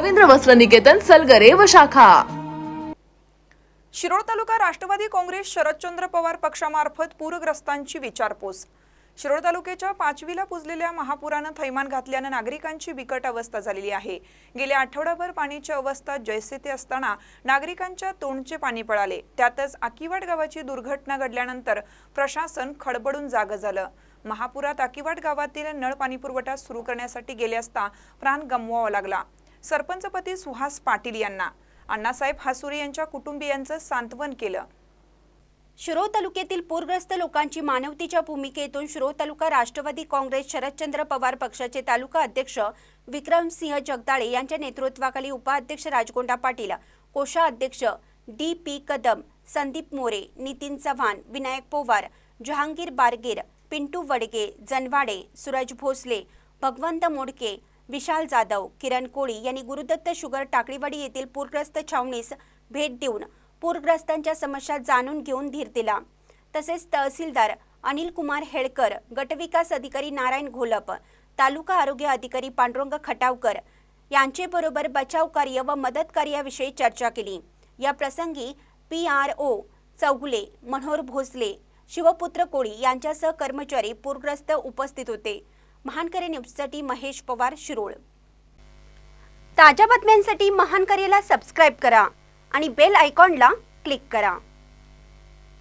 रवींद्र वस्त्र निकेतन सलगरे व शाखा. शिरोळ तालुका राष्ट्रवादी काँग्रेस शरदचंद्र पवार पक्षामार्फत पूरग्रस्तांची विचारपूस. शिरोळ तालुक्याच्या पाचवीला पुजलेल्या महापुरानं थैमान घातल्यानं नागरिकांची बिकट अवस्था झालेली आहे. गेल्या आठवडाभर पाण्याची अवस्था जैसे ते असताना नागरिकांच्या तोंडचे पाणी पळाले. त्यातच आकिवाड गावाची दुर्घटना घडल्यानंतर प्रशासन खडबडून जागं झालं. महापुरात आकिवाड गावातील नळ पाणी पुरवठा सुरू करण्यासाठी गेले असता प्राण गमवावा लागला. सरपंचपती सुहास पाटील यांना अण्णासाहेब हासुरे यांच्या कुटुंबियांचं सांत्वन केलं. शिरोळ तालुक्यातील पूरग्रस्त लोकांची मानवतेच्या भूमिकेतून शिरोळ तालुका राष्ट्रवादी काँग्रेस शरदचंद्र पवार पक्षाचे तालुका अध्यक्ष विक्रमसिंह जगदाळे यांच्या नेतृत्वाखाली उपाध्यक्ष राजगोंडा पाटील कोषाध्यक्ष डी पी कदम संदीप मोरे नितीन चव्हाण विनायक पोवार जहांगीर बारगीर पिंटू वडगे जनवाडे सूरज भोसले भगवंत मोडके विशाल जाधव किरण कोळी यांनी गुरुदत्त शुगर टाकळीवाडी येथील पूरग्रस्त छावणीस भेट देऊन पूरग्रस्तांच्या समस्या जाणून घेऊन धीर दिला. तसेच तहसीलदार अनिल कुमार हेळकर गटविकास अधिकारी नारायण घोलप तालुका आरोग्य अधिकारी पांडुरंग खटावकर यांचे बरोबर बचाव कार्य व मदत कार्याविषयी चर्चा केली. या प्रसंगी P R O Chougule Manohar Bhosale Shivputra Koli यांच्यासह कर्मचारी पूरग्रस्त उपस्थित होते. महानकरे न्यूजसाठी महेश पवार शिरोळ. ताज्या बातम्यांसाठी महानकरेला सबस्क्राईब करा आणि बेल आयकॉनला क्लिक करा.